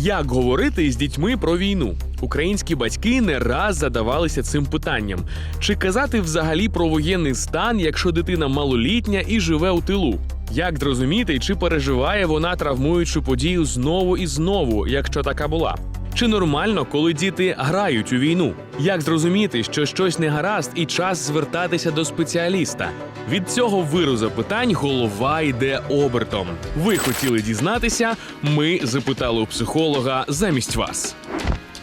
Як говорити з дітьми про війну? Українські батьки не раз задавалися цим питанням: чи казати взагалі про воєнний стан, якщо дитина малолітня і живе у тилу? Як зрозуміти, чи переживає вона травмуючу подію знову і знову, якщо така була? Чи нормально, коли діти грають у війну? Як зрозуміти, що щось не гаразд, і час звертатися до спеціаліста? Від цього виру запитань голова йде обертом. Ви хотіли дізнатися? Ми запитали у психолога замість вас.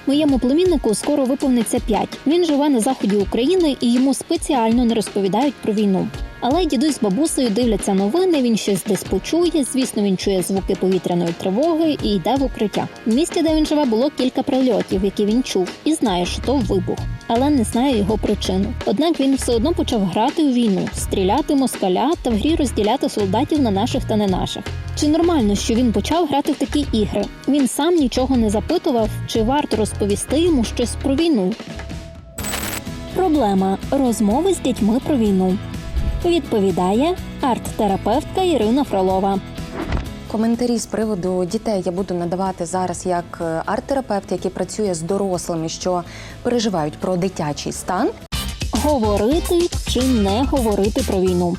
Моєму племіннику скоро виповниться 5. Він живе на заході України і йому спеціально не розповідають про війну. Але дідусь з бабусею дивляться новини. Він щось десь почує. Звісно, він чує звуки повітряної тривоги і йде в укриття. В місті, де він живе, було кілька прильотів, які він чув, і знає, що то вибух, але не знає його причину. Однак він все одно почав грати у війну, стріляти москаля та в грі розділяти солдатів на наших та не наших. Чи нормально, що він почав грати в такі ігри? Він сам нічого не запитував, чи варто розповісти йому щось про війну. Проблема розмови з дітьми про війну. Відповідає арт-терапевтка Ірина Фролова. Коментарі з приводу дітей я буду надавати зараз як е, арт-терапевт, який працює з дорослими, що переживають про дитячий стан. Говорити чи не говорити про війну.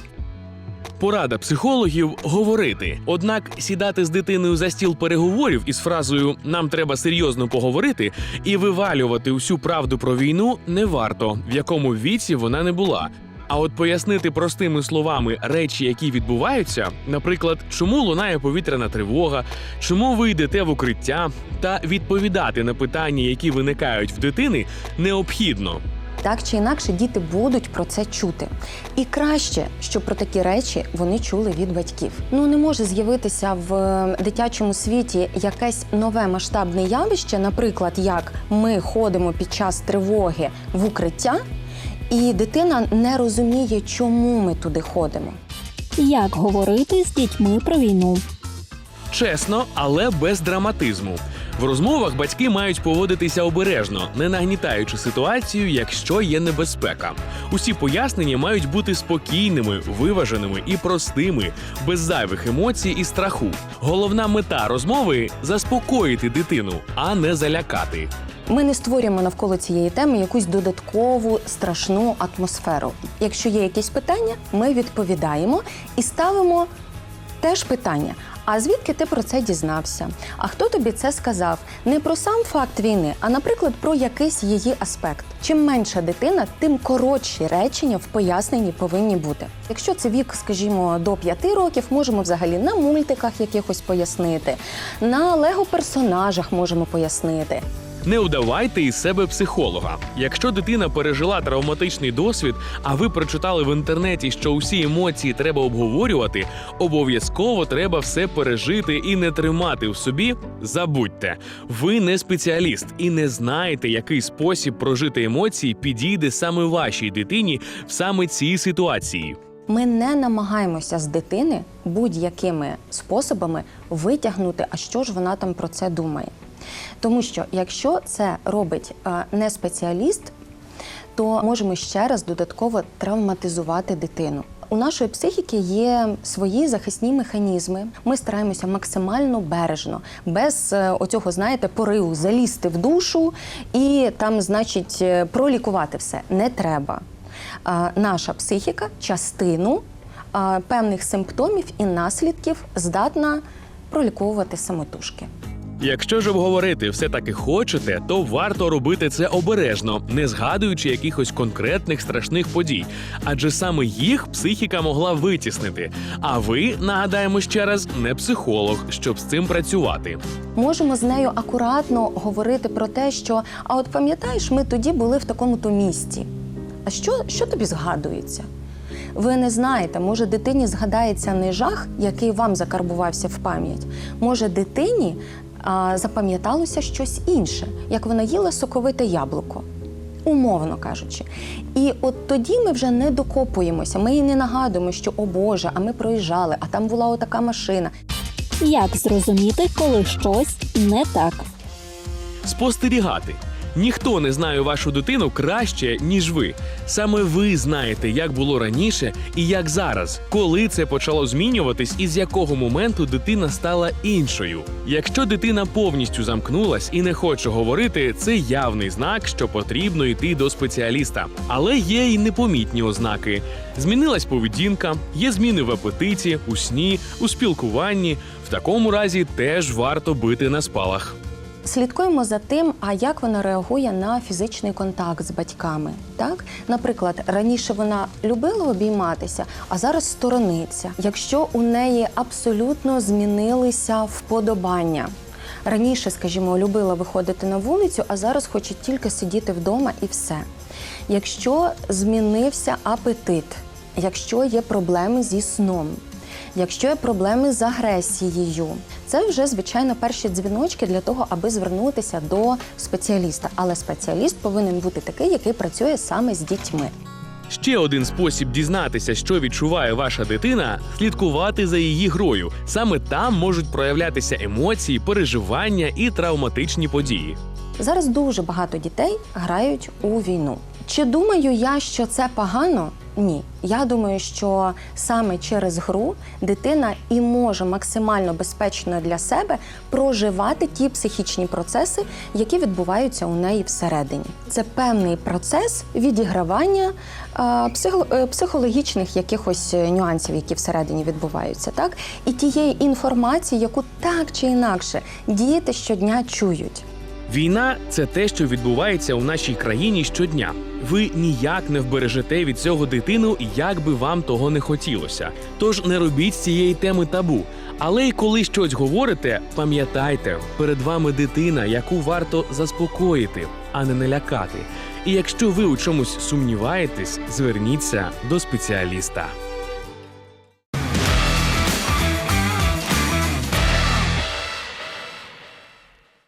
Порада психологів говорити. Однак сідати з дитиною за стіл переговорів із фразою Нам треба серйозно поговорити і вивалювати усю правду про війну не варто, в якому віці вона не була. А от пояснити простими словами речі, які відбуваються, наприклад, чому лунає повітряна тривога, чому ви йдете в укриття, та відповідати на питання, які виникають в дитини, необхідно. Так чи інакше, діти будуть про це чути. І краще, щоб про такі речі вони чули від батьків. Ну не може з'явитися в е, дитячому світі якесь нове масштабне явище, наприклад, як ми ходимо під час тривоги в укриття, і дитина не розуміє, чому ми туди ходимо. Як говорити з дітьми про війну? Чесно, але без драматизму. В розмовах батьки мають поводитися обережно, не нагнітаючи ситуацію, якщо є небезпека. Усі пояснення мають бути спокійними, виваженими і простими, без зайвих емоцій і страху. Головна мета розмови заспокоїти дитину, а не залякати. Ми не створюємо навколо цієї теми якусь додаткову страшну атмосферу. Якщо є якісь питання, ми відповідаємо і ставимо теж питання. А звідки ти про це дізнався? А хто тобі це сказав? Не про сам факт війни, а, наприклад, про якийсь її аспект. Чим менша дитина, тим коротші речення в поясненні повинні бути. Якщо це вік, скажімо, до 5 років, можемо взагалі на мультиках якихось пояснити, на лего-персонажах можемо пояснити. Не удавайте із себе психолога. Якщо дитина пережила травматичний досвід, а ви прочитали в інтернеті, що усі емоції треба обговорювати, обов'язково треба все пережити і не тримати в собі. Забудьте, ви не спеціаліст і не знаєте, який спосіб прожити емоції підійде саме вашій дитині в саме цій ситуації. Ми не намагаємося з дитини будь-якими способами витягнути, а що ж вона там про це думає. Тому що якщо це робить е, не спеціаліст, то можемо ще раз додатково травматизувати дитину. У нашої психіки є свої захисні механізми. Ми стараємося максимально бережно, без е, оцього, знаєте, пориву залізти в душу і там, значить, е, пролікувати все. Не треба. Наша психіка частину певних симптомів і наслідків здатна проліковувати самотужки. Якщо ж обговорити все таки хочете, то варто робити це обережно, не згадуючи якихось конкретних страшних подій, адже саме їх психіка могла витіснити. А ви нагадаємо ще раз не психолог, щоб з цим працювати. Можемо з нею акуратно говорити про те, що а от пам'ятаєш, ми тоді були в такому-то місті. А що, що тобі згадується? Ви не знаєте, може дитині згадається не жах, який вам закарбувався в пам'ять. Може, дитині запам'яталося щось інше, як вона їла соковите яблуко. Умовно кажучи. І от тоді ми вже не докопуємося. Ми їй не нагадуємо, що о Боже, а ми проїжджали, а там була отака машина. Як зрозуміти, коли щось не так? Спостерігати. Ніхто не знає вашу дитину краще, ніж ви. Саме ви знаєте, як було раніше і як зараз, коли це почало змінюватись і з якого моменту дитина стала іншою. Якщо дитина повністю замкнулась і не хоче говорити, це явний знак, що потрібно йти до спеціаліста. Але є й непомітні ознаки. Змінилась поведінка, є зміни в апетиті, у сні, у спілкуванні. В такому разі теж варто бити на спалах. Слідкуємо за тим, а як вона реагує на фізичний контакт з батьками. Так, наприклад, раніше вона любила обійматися, а зараз сторониться. Якщо у неї абсолютно змінилися вподобання. Раніше, скажімо, любила виходити на вулицю, а зараз хоче тільки сидіти вдома і все. Якщо змінився апетит, якщо є проблеми зі сном, Якщо є проблеми з агресією, це вже звичайно перші дзвіночки для того, аби звернутися до спеціаліста. Але спеціаліст повинен бути такий, який працює саме з дітьми. Ще один спосіб дізнатися, що відчуває ваша дитина слідкувати за її грою. Саме там можуть проявлятися емоції, переживання і травматичні події. Зараз дуже багато дітей грають у війну. Чи думаю я, що це погано? Ні. Я думаю, що саме через гру дитина і може максимально безпечно для себе проживати ті психічні процеси, які відбуваються у неї всередині. Це певний процес відігравання е, е, психологічних якихось е, нюансів, які всередині відбуваються, так і тієї інформації, яку так чи інакше діти щодня чують. Війна це те, що відбувається у нашій країні щодня. Ви ніяк не вбережете від цього дитину, як би вам того не хотілося. Тож не робіть з цієї теми табу. Але й коли щось говорите, пам'ятайте, перед вами дитина, яку варто заспокоїти, а не налякати. І якщо ви у чомусь сумніваєтесь, зверніться до спеціаліста.